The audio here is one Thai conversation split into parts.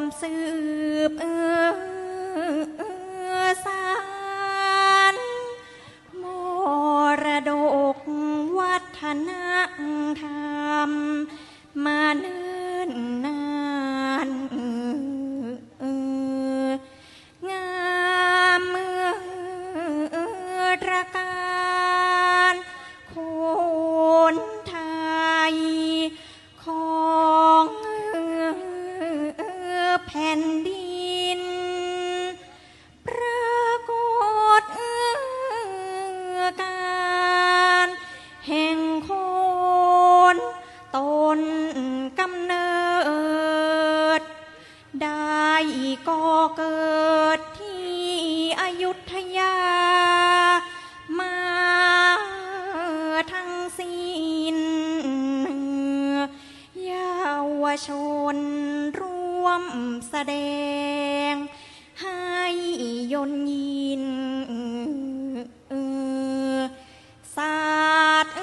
มสืบเออ เกิดที่อยุธยา มาทั้งสิ้นเยาวชนร่วมแสดง ให้ยนยินศาสตร์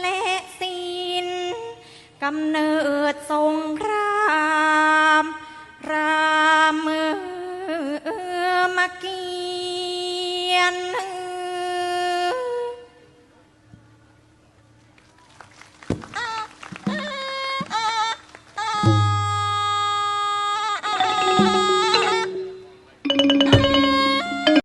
และศิลป์กำเนิดสงคร की